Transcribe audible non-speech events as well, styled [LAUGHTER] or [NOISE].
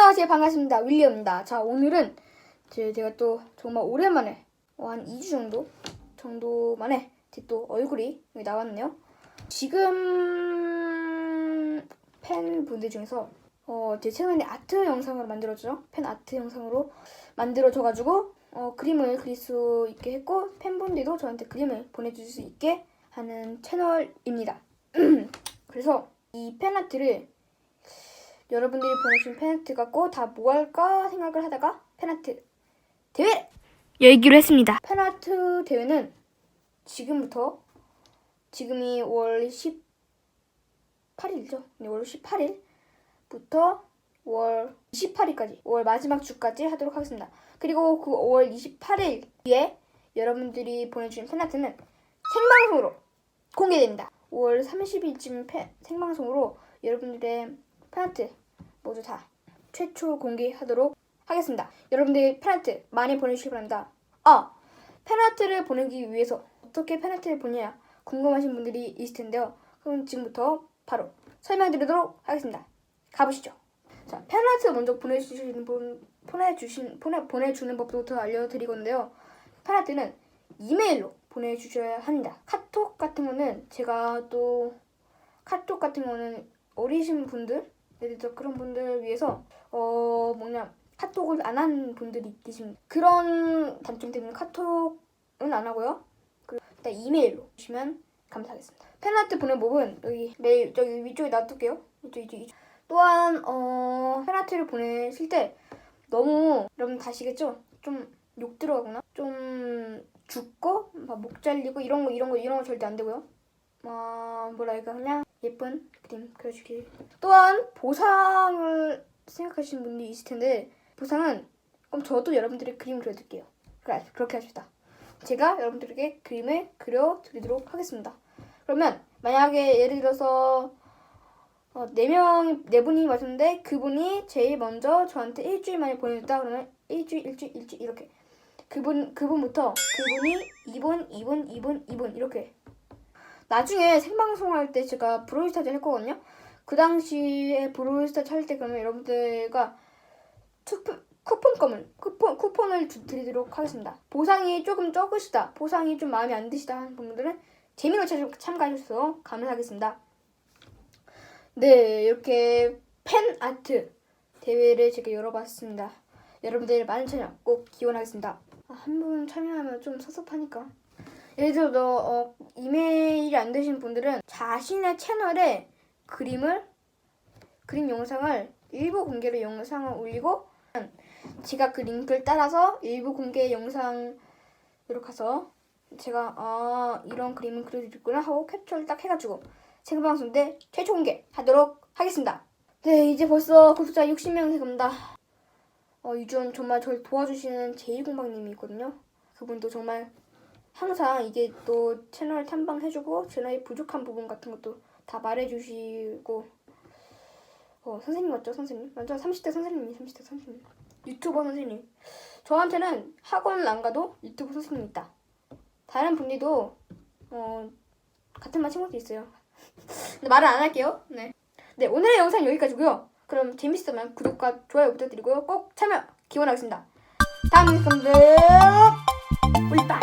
안녕하세요. 반갑습니다. 윌리엄입니다. 자 오늘은 제, 제가 또 정말 오랜만에 어, 한 2주 정도 정도 만에 제 또 얼굴이 나왔네요. 지금 팬분들 중에서 어, 제 채널에 아트 영상으로 만들어죠? 팬 아트 영상으로 만들어져가지고 어, 그림을 그릴 수 있게 했고 팬분들도 저한테 그림을 보내줄 수 있게 하는 채널입니다. [CLEARS THROAT] 그래서 이 팬아트를 여러분들이 보내주신 팬아트가 꼭다뭐 할까 생각을 하다가 팬아트 대회 열기로 했습니다. 팬아트 대회는 지금부터 지금이 월 18일이죠. 네, 월 18일부터 월 28일까지, 5월 마지막 주까지 하도록 하겠습니다. 그리고 그 5월 28일 뒤에 여러분들이 보내주신 팬아트는 생방송으로 공개됩니다. 5월 30일쯤 팬, 생방송으로 여러분들의 팬아트 모두 다 최초 공개하도록 하겠습니다. 여러분들 팬아트 많이 보내주시기 바랍니다. 아! 팬아트를 보내기 위해서 어떻게 팬아트를 보냐 궁금하신 분들이 있을 텐데요. 그럼 지금부터 바로 설명드리도록 하겠습니다. 가보시죠. 자, 팬아트 먼저 보내주시는 분, 보내주신, 보내, 보내주는 법부터 알려드리건데요. 팬아트는 이메일로 보내주셔야 합니다. 카톡 같은 거는 제가 또 카톡 같은 거는 어리신 분들, 들어 그런 분들을 위해서 어 뭐냐 카톡을 안 한 분들이 계십니다. 그런 단점 때문에 카톡은 안 하고요. 그리고 일단 이메일로 주시면 감사하겠습니다. 팬아트 보낸 법은 여기 메일 저기 위쪽에 놔둘게요. 이쪽 이쪽 이쪽. 또한 어 팬아트를 보내실 때 너무 여러분 다시겠죠? 좀 욕 들어가거나 좀 죽고 막 목 잘리고 이런 거 이런 거 이런 거 절대 안 되고요. 어 뭐랄까 그냥 예쁜 그림 그려주길. 또한 보상을 생각하시는 분들이 있을 텐데 보상은 그럼 저도 여러분들의 그림 그려드릴게요. 그래 그렇게 합시다. 제가 여러분들에게 그림을 그려드리도록 하겠습니다. 그러면 만약에 예를 들어서 어, 네 명이 네 분이 맞췄는데 그분이 제일 먼저 저한테 일주일 만에 보내줬다 그러면 일주일 일주일 일주일 이렇게 그분 그분부터 그분이 2분 2분 2분 2분 이렇게 나중에 생방송할 때 제가 브로이스타즈 할 거거든요. 그 당시에 브로이스타즈 할 때 그러면 여러분들과 투표, 쿠폰권을 쿠폰 쿠폰을 주- 드리도록 하겠습니다. 보상이 조금 적으시다, 보상이 좀 마음에 안 드시다 하는 분들은 재미로 참- 참가해 주셔서 감사하겠습니다. 네, 이렇게 팬 아트 대회를 제가 열어봤습니다. 여러분들 많은 참여 꼭 기원하겠습니다. 아, 한 분 참여하면 좀 섭섭하니까. 예를 들어 어, 이메일이 안 되신 분들은 자신의 채널에 그림을 그림 영상을 일부 공개로 영상을 올리고 제가 그 링크를 따라서 일부 공개 영상으로 가서 제가 아 이런 그림을 그려주겠구나 하고 캡처를 딱 해가지고 생방송 때 최초 공개하도록 하겠습니다. 네 이제 벌써 구독자 60명이 갑니다. 어, 유전 정말 저를 도와주시는 제이공방님이 있거든요. 그분도 정말 항상 이게 또 채널 탐방해주고 채널의 부족한 부분 같은 것도 다 말해주시고. 어, 선생님 맞죠 선생님? 완전 30대 선생님이 30대 선생님. 유튜버 선생님. 저한테는 학원을 안 가도 유튜브 선생님이 있다. 다른 분들도 어, 같은 말 친구도 있어요. 근데 말을 안 할게요. 네. 네 오늘의 영상 여기까지고요. 그럼 재밌었다면 구독과 좋아요 부탁드리고요. 꼭 참여 기원하겠습니다. 다음 영상들 올빠